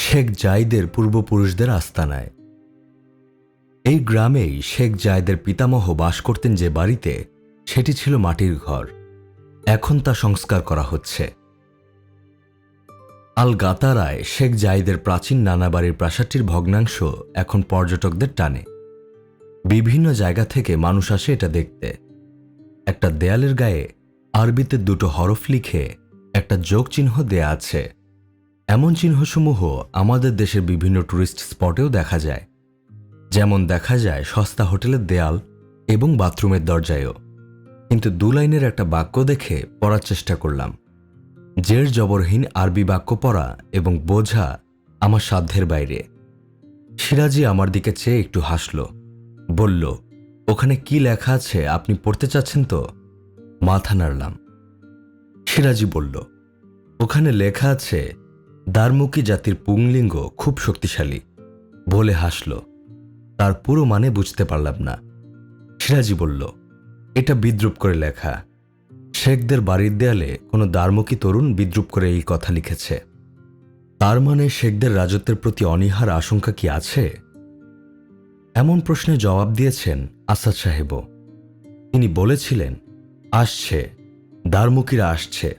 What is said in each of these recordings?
শেখ জাইদের পূর্বপুরুষদের আস্তানায়। এই গ্রামেই শেখ জায়দের পিতামহ বাস করতেন যে বাড়িতে, সেটি ছিল মাটির ঘর। এখন তা সংস্কার করা হচ্ছে। আল গাতারায় শেখ জাইদের প্রাচীন নানা বাড়ির প্রাসাদটির ভগ্নাংশ এখন পর্যটকদের টানে। বিভিন্ন জায়গা থেকে মানুষ আসে এটা দেখতে। একটা দেয়ালের গায়ে আরবিতে দুটো হরফ লিখে একটা যোগ চিহ্ন দেয়া আছে। এমন চিহ্নসমূহ আমাদের দেশের বিভিন্ন টুরিস্ট স্পটেও দেখা যায়। যেমন দেখা যায় সস্তা হোটেলের দেয়াল এবং বাথরুমের দরজায়ও। কিন্তু দু লাইনের একটা বাক্য দেখে পড়ার চেষ্টা করলাম। জের জবরহীন আরবি বাক্য পড়া এবং বোঝা আমার সাধ্যের বাইরে। সিরাজি আমার দিকে চেয়ে একটু হাসল, বলল, ওখানে কি লেখা আছে আপনি পড়তে চাচ্ছেন তো? মাথা নাড়লাম। সিরাজি বলল, ওখানে লেখা আছে দারমুকি জাতির পুংলিঙ্গ খুব শক্তিশালী। বলে হাসল। তার পুরো মানে বুঝতে পারলাম না। সিরাজি বলল, এটা বিদ্রুপ করে লেখা। শেখদের বাড়ির দেয়ালে কোনো দারমুখী তরুণ বিদ্রুপ করে এই কথা লিখেছে। তার মানে শেখদের রাজত্বের প্রতি অনীহার আশঙ্কা কি আছে? এমন প্রশ্নে জবাব দিয়েছেন আসাদ সাহেবও। তিনি বলেছিলেন, আসছে। দারমুকিরা আসছে।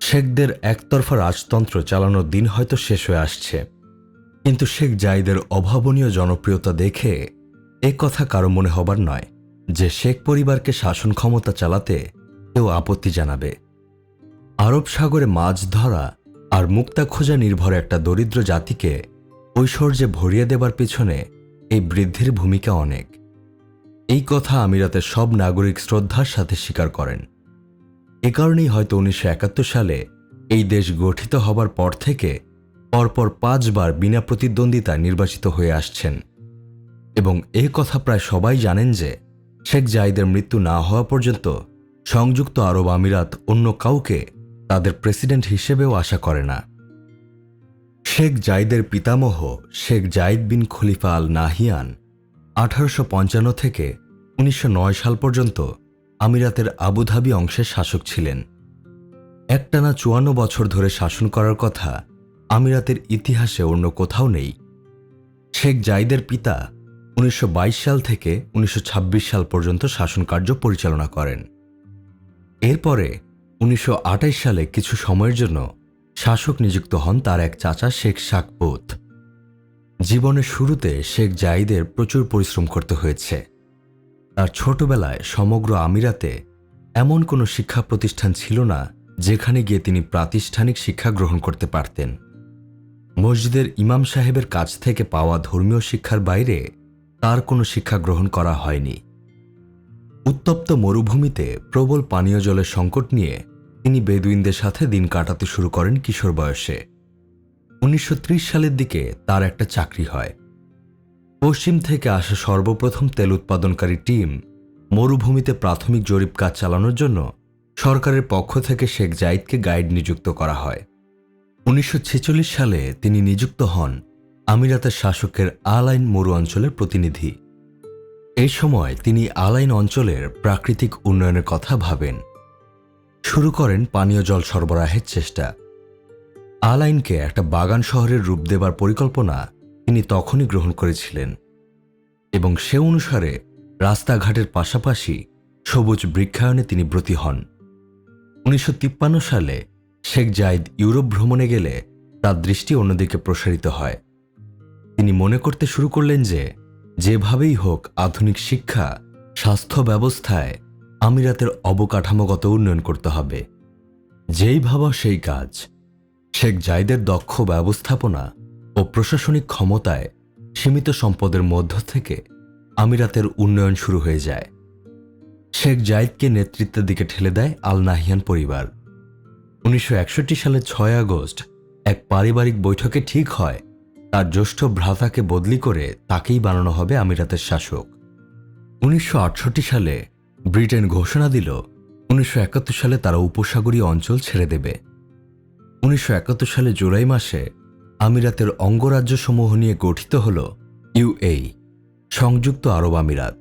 শেখদের একতরফা রাজতন্ত্র চালানোর দিন হয়তো শেষ হয়ে আসছে। কিন্তু শেখ জাইদের অভাবনীয় জনপ্রিয়তা দেখে এ কথা কারও মনে হবার নয় যে শেখ পরিবারকে শাসন ক্ষমতা চালাতে কেউ আপত্তি জানাবে। আরব সাগরে মাছ ধরা আর মুক্তা খোঁজা নির্ভর একটা দরিদ্র জাতিকে ঐশ্বর্যে ভরিয়ে দেবার পেছনে এই বৃদ্ধির ভূমিকা অনেক। এই কথা আমিরাতের সব নাগরিক শ্রদ্ধার সাথে স্বীকার করেন। এ কারণেই হয়তো উনিশশো একাত্তর সালে এই দেশ গঠিত হবার পর থেকে পরপর পাঁচবার বিনা প্রতিদ্বন্দ্বিতায় নির্বাচিত হয়ে আসছেন। এবং এ কথা প্রায় সবাই জানেন যে শেখ জাইদের মৃত্যু না হওয়া পর্যন্ত সংযুক্ত আরব আমিরাত অন্য কাউকে তাদের প্রেসিডেন্ট হিসেবেও আশা করে না। শেখ জাইদের পিতামহ শেখ জাইদ বিন খলিফা আল নাহিয়ান আঠারোশো পঞ্চান্ন থেকে উনিশশো নয় সাল পর্যন্ত আমিরাতের আবুধাবি অংশের শাসক ছিলেন। একটানা চুয়ান্ন বছর ধরে শাসন করার কথা আমিরাতের ইতিহাসে অন্য কোথাও নেই। শেখ জাইদের পিতা উনিশশো বাইশ সাল থেকে উনিশশো ছাব্বিশ সাল পর্যন্ত শাসনকার্য পরিচালনা করেন। এরপরে উনিশশো সালে কিছু সময়ের জন্য শাসক নিযুক্ত হন তার এক চাচা শেখ শাকপুত। জীবনের শুরুতে শেখ জাইদের প্রচুর পরিশ্রম করতে হয়েছে। তার ছোটবেলায় সমগ্র আমিরাতে এমন কোনো শিক্ষা প্রতিষ্ঠান ছিল না যেখানে গিয়ে তিনি প্রাতিষ্ঠানিক শিক্ষা গ্রহণ করতে পারতেন। মসজিদের ইমাম সাহেবের কাছ থেকে পাওয়া ধর্মীয় শিক্ষার বাইরে তার কোনো শিক্ষা গ্রহণ করা হয়নি। উত্তপ্ত মরুভূমিতে প্রবল পানীয় জলের সংকট নিয়ে তিনি বেদুইনদের সাথে দিন কাটাতে শুরু করেন কিশোর বয়সে। উনিশশো ত্রিশ সালের দিকে তার একটা চাকরি হয়। পশ্চিম থেকে আসা সর্বপ্রথম তেল উৎপাদনকারী টিম মরুভূমিতে প্রাথমিক জরিপ কাজ চালানোর জন্য সরকারের পক্ষ থেকে শেখ জাইদকে গাইড নিযুক্ত করা হয়। উনিশশো ছেচল্লিশ সালে তিনি নিযুক্ত হন আমিরাতের শাসকের আলাইন মরু অঞ্চলের প্রতিনিধি। এই সময় তিনি আলাইন অঞ্চলের প্রাকৃতিক উন্নয়নের কথা ভাবেন। শুরু করেন পানীয় জল সরবরাহের চেষ্টা। আলাইনকে একটা বাগান শহরের রূপ দেবার পরিকল্পনা তিনি তখনই গ্রহণ করেছিলেন এবং সে অনুসারে রাস্তাঘাটের পাশাপাশি সবুজ বৃক্ষায়নে তিনি ব্রতী হন। উনিশশো তিপ্পান্ন সালে শেখ জাইদ ইউরোপ ভ্রমণে গেলে তার দৃষ্টি অন্যদিকে প্রসারিত হয়। তিনি মনে করতে শুরু করলেন যে, যেভাবেই হোক আধুনিক শিক্ষা, স্বাস্থ্য ব্যবস্থায় আমিরাতের অবকাঠামোগত উন্নয়ন করতে হবে। যেই ভাবা সেই কাজ। শেখ জাইদের দক্ষ ব্যবস্থাপনা ও প্রশাসনিক ক্ষমতায় সীমিত সম্পদের মধ্য থেকে আমিরাতের উন্নয়ন শুরু হয়ে যায়। শেখ জাইদকে নেতৃত্বের দিকে ঠেলে দেয় আল নাহিয়ান পরিবার। উনিশশো সালের ছয় আগস্ট এক পারিবারিক বৈঠকে ঠিক হয়, তার জ্যৈষ্ঠ ভ্রাতাকে বদলি করে তাকেই বানানো হবে আমিরাতের শাসক। উনিশশো আটষট্টি সালে ব্রিটেন ঘোষণা দিল, উনিশশো একাত্তর সালে তারা উপসাগরীয় অঞ্চল ছেড়ে দেবে। উনিশশো একাত্তর সালে জুলাই মাসে আমিরাতের অঙ্গরাজ্যসমূহ নিয়ে গঠিত হল ইউএই সংযুক্ত আরব আমিরাত।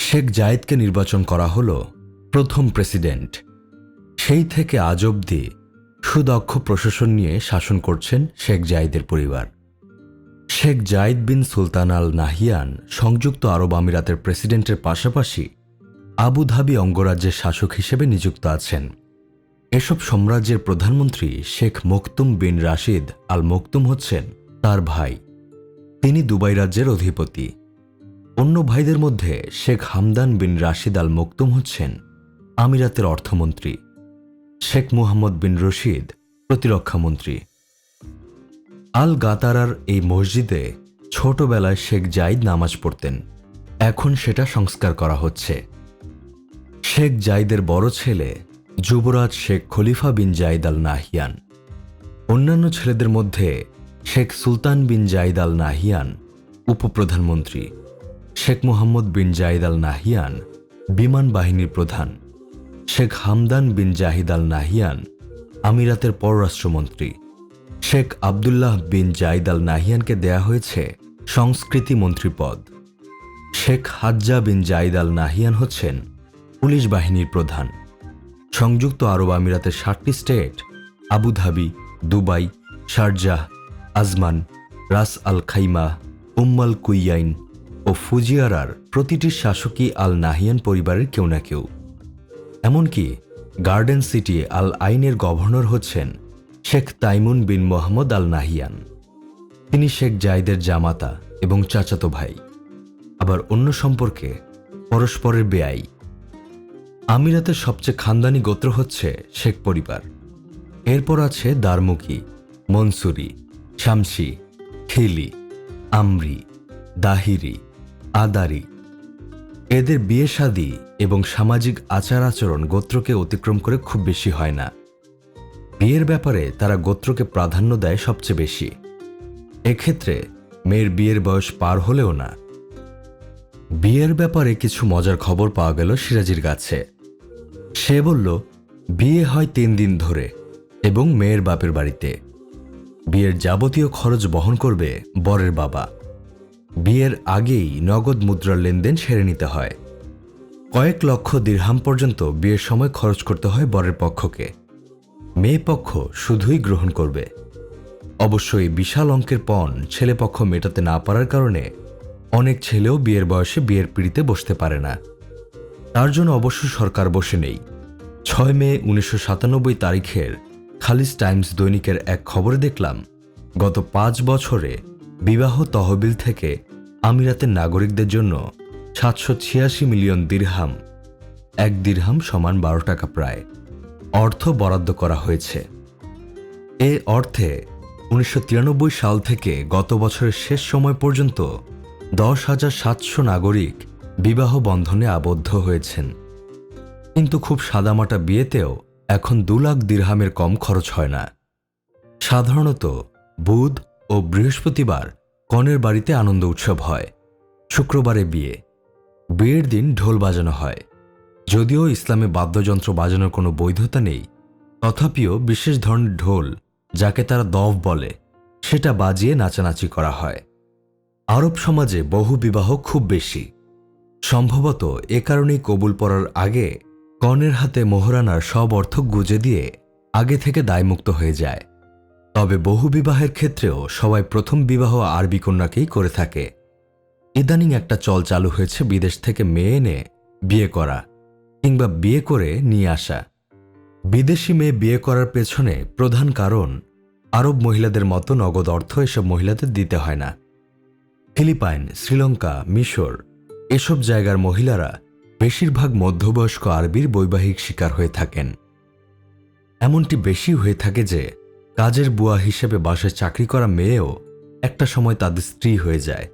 শেখ জায়েদকে নির্বাচন করা হল প্রথম প্রেসিডেন্ট। সেই থেকে আজ অবধি সুদক্ষ প্রশাসন নিয়ে শাসন করছেন শেখ জায়েদের পরিবার। শেখ জায়েদ বিন সুলতান আল নাহিয়ান সংযুক্ত আরব আমিরাতের প্রেসিডেন্টের পাশাপাশি আবুধাবি অঙ্গরাজ্যের শাসক হিসেবে নিযুক্ত আছেন। এসব সাম্রাজ্যের প্রধানমন্ত্রী শেখ মকতুম বিন রাশিদ আল মকতুম হচ্ছেন তার ভাই। তিনি দুবাই রাজ্যের অধিপতি। অন্য ভাইদের মধ্যে শেখ হামদান বিন রাশিদ আল মকতুম হচ্ছেন আমিরাতের অর্থমন্ত্রী। শেখ মুহাম্মদ বিন রশিদ প্রতিরক্ষামন্ত্রী। আল গাতারার এই মসজিদে ছোটবেলায় শেখ জাইদ নামাজ পড়তেন। এখন সেটা সংস্কার করা হচ্ছে। শেখ জাইদের বড় ছেলে যুবরাজ শেখ খলিফা বিন জাইদ আল নাহিয়ান অন্যান্য ছেলেদের মধ্যে শেখ সুলতান বিন জাইদ আল নাহিয়ান উপপ্রধানমন্ত্রী। শেখ মোহাম্মদ বিন জাইদ আল নাহিয়ান বিমান বাহিনীর প্রধান। শেখ হামদান বিন জাহিদ আল নাহিয়ান আমিরাতের পররাষ্ট্রমন্ত্রী। শেখ আবদুল্লাহ বিন জাইদ আল নাহিয়ানকে দেয়া হয়েছে সংস্কৃতি মন্ত্রী পদ। Sheikh Hazza bin Zayed Al Nahyan হচ্ছেন পুলিশ বাহিনীর প্রধান। সংযুক্ত আরব আমিরাতের ষাটটি state, Abu Dhabi, Dubai, Sharjah, Ajman, Ras Al Khaimah, Umm Al Quwain ও ফুজিয়ারার প্রতিটি শাসকই আল নাহিয়ান পরিবারের কেউ না কেউ। এমনকি গার্ডেন সিটি আল আইনের গভর্নর হচ্ছেন শেখ তাইমুন বিন মোহাম্মদ আল নাহিয়ান। তিনি শেখ জাইদের জামাতা এবং চাচাতো ভাই। আবার অন্য সম্পর্কে পরস্পরের বেআই। আমিরাতের সবচেয়ে খানদানি গোত্র হচ্ছে শেখ পরিবার। এরপর আছে দারমুকি মনসুরি, শামসি, খিলি, আমরি, দাহিরি, আদারি। এদের বিয়ে শাদী এবং সামাজিক আচার আচরণ গোত্রকে অতিক্রম করে খুব বেশি হয় না। বিয়ের ব্যাপারে তারা গোত্রকে প্রাধান্য দেয় সবচেয়ে বেশি। এক্ষেত্রে মেয়ের বিয়ের বয়স পার হলেও না। বিয়ের ব্যাপারে কিছু মজার খবর পাওয়া গেল সিরাজির কাছে। সে বলল, বিয়ে হয় তিন দিন ধরে এবং মেয়ের বাপের বাড়িতে। বিয়ের যাবতীয় খরচ বহন করবে বরের বাবা। বিয়ের আগেই নগদ মুদ্রার লেনদেন সেরে নিতে হয়। কয়েক লক্ষ দীর্হাম পর্যন্ত বিয়ের সময় খরচ করতে হয় বরের পক্ষকে। মেয়ে পক্ষ শুধুই গ্রহণ করবে। অবশ্যই বিশাল অঙ্কের পণ ছেলে পক্ষ মেটাতে না পারার কারণে অনেক ছেলেও বিয়ের বয়সে বিয়ের পিড়িতে বসতে পারে না। তার জন্য অবশ্য সরকার বসে নেই। ছয় মে উনিশশো সাতানব্বই তারিখের খালিজ টাইমস দৈনিকের এক খবরে দেখলাম, গত পাঁচ বছরে বিবাহ তহবিল থেকে আমিরাতের নাগরিকদের জন্য সাতশো ছিয়াশি মিলিয়ন দিরহাম, এক দিরহাম সমান বারো টাকা প্রায়, অর্থ বরাদ্দ করা হয়েছে। এ অর্থে উনিশশো তিরানব্বই সাল থেকে গত বছরের শেষ সময় পর্যন্ত দশ হাজার সাতশো নাগরিক বিবাহ বন্ধনে আবদ্ধ হয়েছেন। কিন্তু খুব সাদামাটা বিয়েতেও এখন দু লাখ দিরহামের কম খরচ হয় না। সাধারণত বুধ ও বৃহস্পতিবার কনের বাড়িতে আনন্দ উৎসব হয়, শুক্রবারে বিয়ে। বিয়ের দিন ঢোল বাজানো হয়। যদিও ইসলামে বাদ্যযন্ত্র বাজানোর কোনো বৈধতা নেই, তথাপিও বিশেষ ধরনের ঢোল, যাকে তারা দফ বলে, সেটা বাজিয়ে নাচানাচি করা হয়। আরব সমাজে বহু বিবাহ খুব বেশি। সম্ভবত এ কারণেই কবুল পড়ার আগে কনের হাতে মোহরানার সব অর্থ গুজে দিয়ে আগে থেকে দায়মুক্ত হয়ে যায়। তবে বহু বিবাহের ক্ষেত্রেও সবাই প্রথম বিবাহ আরবি কন্যাকেই করে থাকে। ইদানিং একটা চল চালু হয়েছে বিদেশ থেকে মেয়ে এনে বিয়ে করা কিংবা বিয়ে করে নিয়ে আসা। বিদেশি মেয়ে বিয়ে করার পেছনে প্রধান কারণ আরব মহিলাদের মতো নগদ অর্থ এসব মহিলাদের দিতে হয় না। ফিলিপাইন, শ্রীলঙ্কা, মিশর এসব জায়গার মহিলারা বেশিরভাগ মধ্যবয়স্ক আরবির বৈবাহিক শিকার হয়ে থাকেন। এমনটি বেশি হয়ে থাকে যে কাজের বুয়া হিসেবে বাসায় চাকরি করা মেয়েও একটা সময় তাদের স্ত্রী হয়ে যায়।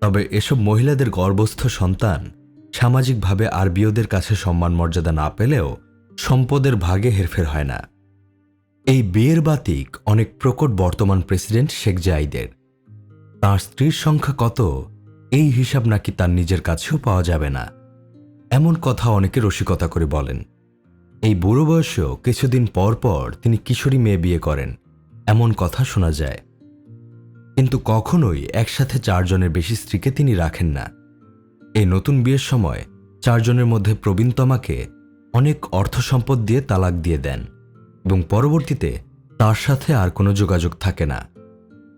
তবে এসব মহিলাদের গর্ভস্থ সন্তান সামাজিকভাবে আরবীয়দের কাছে সম্মান মর্যাদা না পেলেও সম্পদের ভাগে হেরফের হয় না। এই বিয়ের বাতিক অনেক প্রকট বর্তমান প্রেসিডেন্ট শেখ জাইদের। তাঁর স্ত্রীর সংখ্যা কত এই হিসাব নাকি তার নিজের কাছেও পাওয়া যাবে না। এমন কথা অনেকে রসিকতা করে বলেন। এই বুড়ো বয়সেও কিছুদিন পর পর তিনি কিশোরী মেয়ে বিয়ে করেন, এমন কথা শোনা যায়। কিন্তু কখনোই একসাথে চারজনের বেশি স্ত্রীকে তিনি রাখেন না। এই নতুন বিয়ের সময় চারজনের মধ্যে প্রবীণতমাকে অনেক অর্থ সম্পদ দিয়ে তালাক দিয়ে দেন এবং পরবর্তীতে তার সাথে আর কোনো যোগাযোগ থাকে না।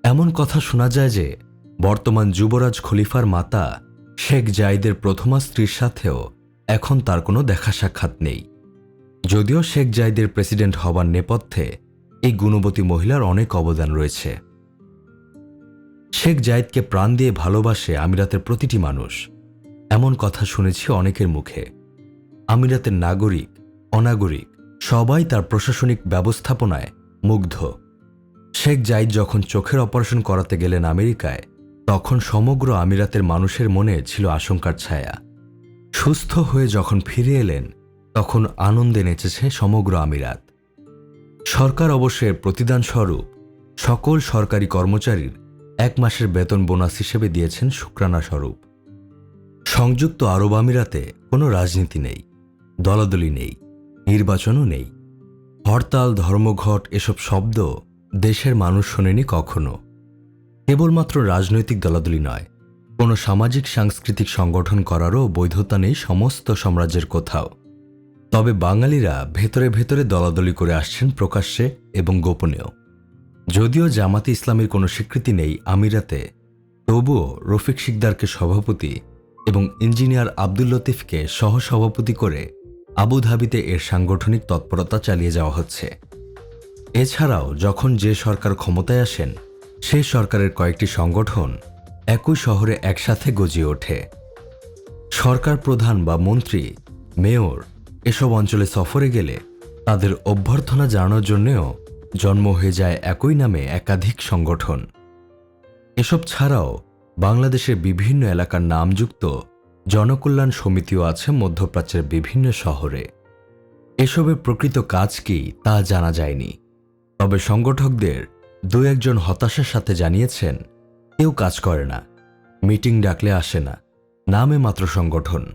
এমন কথা শোনা যায় যে বর্তমান যুবরাজ খলিফার মাতা শেখ জাইদের প্রথমা স্ত্রীর সাথেও এখন তার কোনো দেখা সাক্ষাৎ নেই। যদিও শেখ জাইদের প্রেসিডেন্ট হবার নেপথ্যে এই গুণবতী মহিলার অনেক অবদান রয়েছে। শেখ জায়েদকে প্রাণ দিয়ে ভালোবাসে আমিরাতের প্রতিটি মানুষ। এমন কথা শুনেছি অনেকের মুখে। আমিরাতের নাগরিক, অনাগরিক, সবাই তার প্রশাসনিক ব্যবস্থাপনায় মুগ্ধ। শেখ জাইদ যখন চোখের অপারেশন করাতে গেলেন আমেরিকায় তখন সমগ্র আমিরাতের মানুষের মনে ছিল আশঙ্কার ছায়া। সুস্থ হয়ে যখন ফিরে এলেন, তখন আনন্দে নেচেছে সমগ্র আমিরাত। সরকার অবশ্যের প্রতিদান স্বরূপ সকল সরকারি কর্মচারীর এক মাসের বেতন বোনাস হিসেবে দিয়েছেন শুক্রানা স্বরূপ। সংযুক্ত আরব আমিরাতে কোনো রাজনীতি নেই, দলাদলি নেই, নির্বাচনও নেই। হরতাল, ধর্মঘট, এসব শব্দ দেশের মানুষ শোনেনি কখনো। কেবলমাত্র রাজনৈতিক দলাদলি নয়, কোনো সামাজিক সাংস্কৃতিক সংগঠন করারও বৈধতা নেই সমস্ত সাম্রাজ্যের কোথাও। তবে বাঙালিরা ভেতরে ভেতরে দলাদলি করে আসছেন প্রকাশ্যে এবং গোপনেও। যদিও জামাতে ইসলামের কোনো স্বীকৃতি নেই আমিরাতে, তবুও রফিক শিকদারকে সভাপতি এবং ইঞ্জিনিয়ার আব্দুল লতিফকে সহসভাপতি করে আবুধাবিতে এর সাংগঠনিক তৎপরতা চালিয়ে যাওয়া হচ্ছে। এছাড়াও যখন যে সরকার ক্ষমতায় আসেন সেই সরকারের কয়েকটি সংগঠন একই শহরে একসাথে গজিয়ে ওঠে। সরকার প্রধান বা মন্ত্রী, মেয়র এসব অঞ্চলে সফরে গেলে তাদের অভ্যর্থনা জানানোর জন্যেও জন্ম হয়ে যায় একই নামে একাধিক সংগঠন। এসব ছাড়াও বাংলাদেশের বিভিন্ন এলাকার নামযুক্ত জনকল্যাণ সমিতিও আছে মধ্যপ্রাচ্যের বিভিন্ন শহরে। এসবের প্রকৃত কাজ কি তা জানা যায়নি। তবে সংগঠকদের দু একজন হতাশার সাথে জানিয়েছেন, কেউ কাজ করে না, মিটিং ডাকলে আসে না, নামে মাত্র সংগঠন।